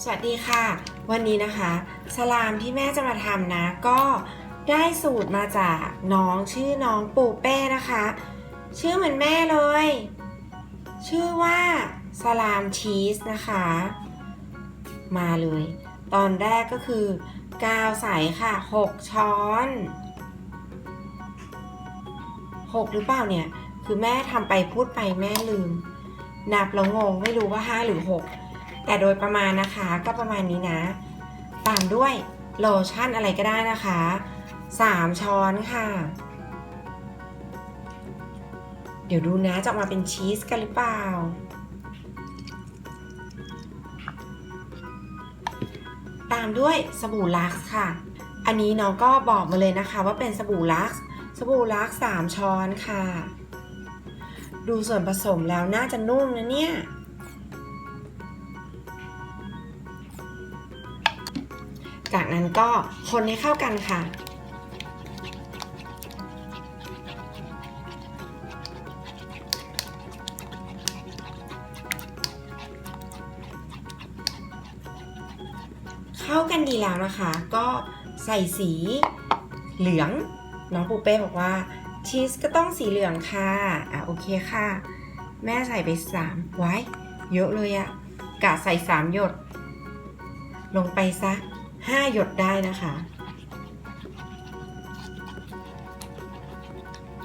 สวัสดีค่ะ วันนี้นะคะ สลามที่แม่จะมาทำนะ ก็ได้สูตรมาจากน้องชื่อน้องปูเป้นะคะ ชื่อเหมือนแม่เลย ชื่อว่าสลามชีสนะคะ มาเลย ตอนแรกก็คือกาวใสค่ะ 6 ช้อน 6 หรือเปล่าเนี่ย คือแม่ทำไปพูดไปแม่ลืม นับแล้วงงไม่รู้ว่า 5 หรือ 6 แต่โดยประมาณนะคะก็ประมาณนี้นะ ตามด้วยโลชั่นอะไรก็ได้นะคะ 3 ช้อนค่ะ เดี๋ยวดูนะจะออกมาเป็นชีสกันหรือเปล่า ตามด้วยสบู่ลักซ์ค่ะ อันนี้น้องก็บอกมาเลยนะคะว่าเป็นสบู่ลักซ์สบู่ลักซ์3ช้อนค่ะ ดูส่วนผสมแล้วน่าจะนุ่มนะเนี่ย จากนั้นก็คนให้เข้ากันค่ะ เข้ากันดีแล้วนะคะ ก็ใส่สีเหลือง น้องปูเป้บอกว่าชีสก็ต้องสีเหลืองค่ะ อะโอเคค่ะ แม่ใส่ไปสามไว้ เยอะเลยอะกะใส่สามหยด ลงไปซะ ห้าหยดได้นะคะ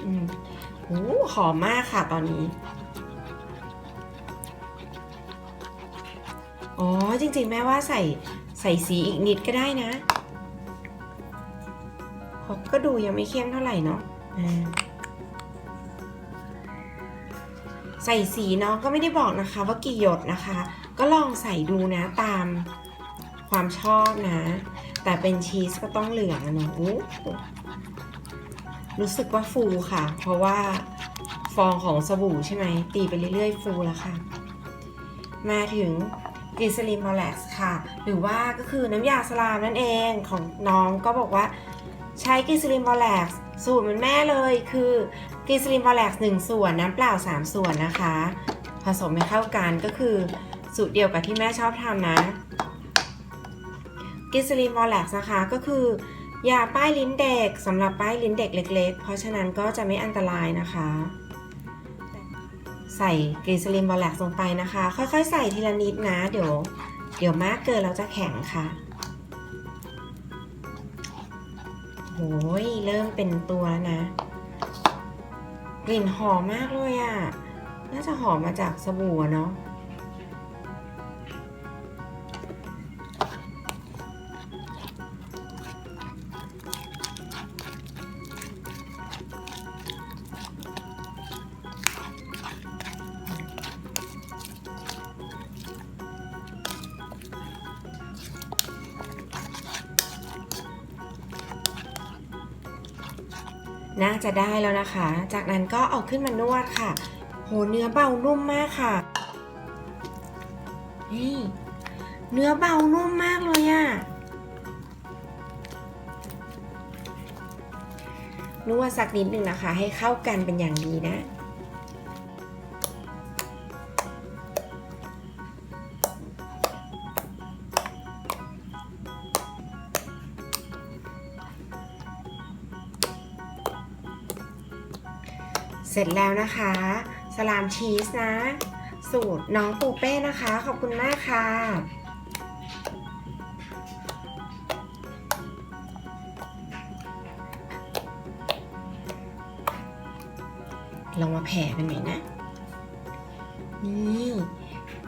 อืมโอ้หอมมากค่ะตอนนี้ อ๋อ จริงๆ แม่ว่าใส่ใส่สีอีกนิดก็ได้นะก็ดูยังไม่เข้มเท่าไหร่เนาะใส่สีน้องก็ไม่ได้บอกนะคะว่ากี่หยดนะคะ ก็ลองใส่ดูนะตาม ความชอบนะ แต่เป็นชีสก็ต้องเหลืองนะอู้รู้สึกว่าฟูค่ะ เพราะว่าฟองของสบู่ใช่ไหม ตีไปเรื่อยๆ ฟูแล้วค่ะ มาถึงกรีซลินมอลแล็กซ์ค่ะ หรือว่าก็คือน้ำยาสลามนั่นเองของน้องก็บอกว่าใช้กรีซลินมอลแล็กซ์สูตรเหมือนแม่เลยคือกรีซลินมอลแล็กซ์1ส่วนน้ำเปล่า 3 ส่วนนะคะ ผสมให้เข้ากันก็คือสูตรเดียวกับที่แม่ชอบทำนะ กรีซลินมอลแล็กนะคะก็คือยาป้ายลิ้นเด็กสำหรับป้ายลิ้นเด็กเล็ก ๆ เพราะฉะนั้นก็จะไม่อันตรายนะคะ ใส่กรีซลินบอลแลกลงไปนะคะ ค่อยๆ ใส่ทีละนิดนะ เดี๋ยว เดี๋ยวมากเกินเราจะแข็งค่ะโอ้ยเริ่มเป็นตัวแล้วนะ กลิ่นหอมมากเลยอะ่ะ น่าจะหอมมาจากสบู่เนาะ น่าจะได้แล้วนะคะ จากนั้นก็เอาขึ้นมานวดค่ะ โหเนื้อเบานุ่มมากค่ะ นี่ เนื้อเบานุ่มมากเลยอะนวดสักนิดหนึ่งนะคะ ให้เข้ากันเป็นอย่างดีนะ ร็จแล้วนะคะ สลามชีสนะ สูตรน้องปูเป้นะคะ ขอบคุณมากค่ะลองมาแผ่กันหน่อยนะ นี่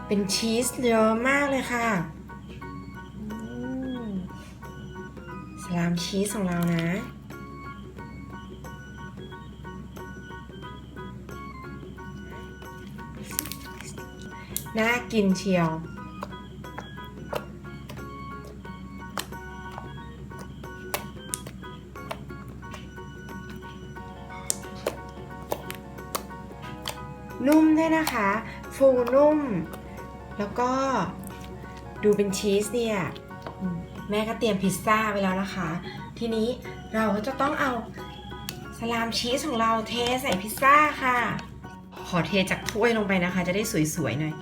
เป็นชีสเยอะมากเลยค่ะสลามชีสของเรานะ น่ากินเชียว นุ่มด้วยนะคะ ฟูนุ่ม แล้วก็ดูเป็นชีสเนี่ย แม่ก็เตรียมพิซซ่าไว้แล้วนะคะ ทีนี้เราก็จะต้องเอาสลามชีสของเราเทใส่พิซซ่าค่ะ ขอเทจากถ้วยลงไปนะคะ จะได้สวยๆหน่อย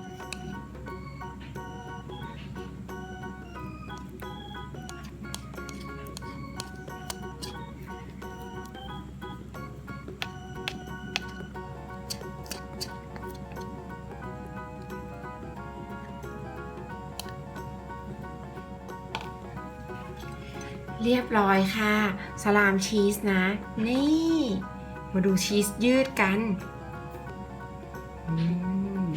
เรียบร้อยค่ะ สลามชีสนะ นี่ มาดูชีสยืดกันม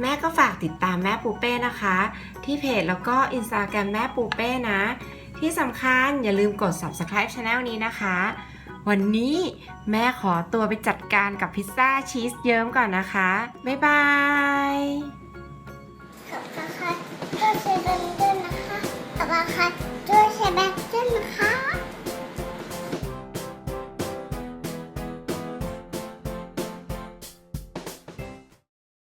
แม่ก็ฝากติดตามแม่ปูเป้นะคะ ที่เพจแล้วก็อินสตาแกรมแม่ปูเป้นะ ที่สำคัญอย่าลืมกด subscribe channel นี้นะคะ วันนี้แม่ขอตัวไปจัดการกับพิซซ่าชีสเยิ้มก่อนนะคะ บ๊ายบาย ว่าค่ะด้วยใช่ไหมใช่ไหมคะ